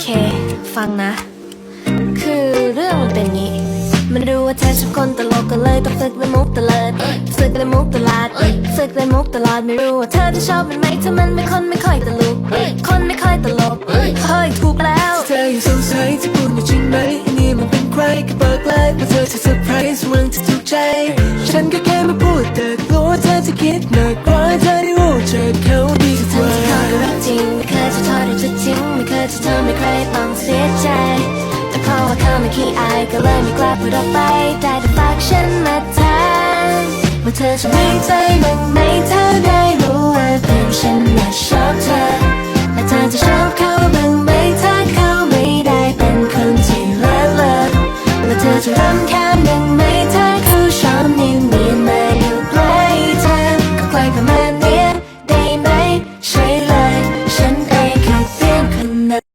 เค ฟังนะ คือเรื่องมันเป็นงี้ มันรู้ว่าเธอชอบคนตลกก็เลยต้องฝึกและมุกตลอดฝึกและมุกตลาดฝึกและมุกตลอดไม่รู้ว่าเธอจะชอบมันไหมถ้ามันเป็นคนไม่ค่อยตลกคนไม่ค่อยตลกเฮ้ยถูกแล้ว เธออยังสงสัยที่พูดอยู่จริงไหมอันนี่มันเป็นใครก็บอกเลยว่าเธอจะเซอร์ไพรส์มึงจะถูกใจ ฉันก็แค่มาพูดแต่กลัวว่าเธอจะคิดหนักกว่าเธอได้รู้จัก จะทำให้ใครต้องเสียใจ แต่เพราะว่าเขาไม่ขี้อายก็เลยไม่กล้าพูดออกไปได้แต่ฝากฉันมาถามว่าเธอจะไม่ใจบ้างไหม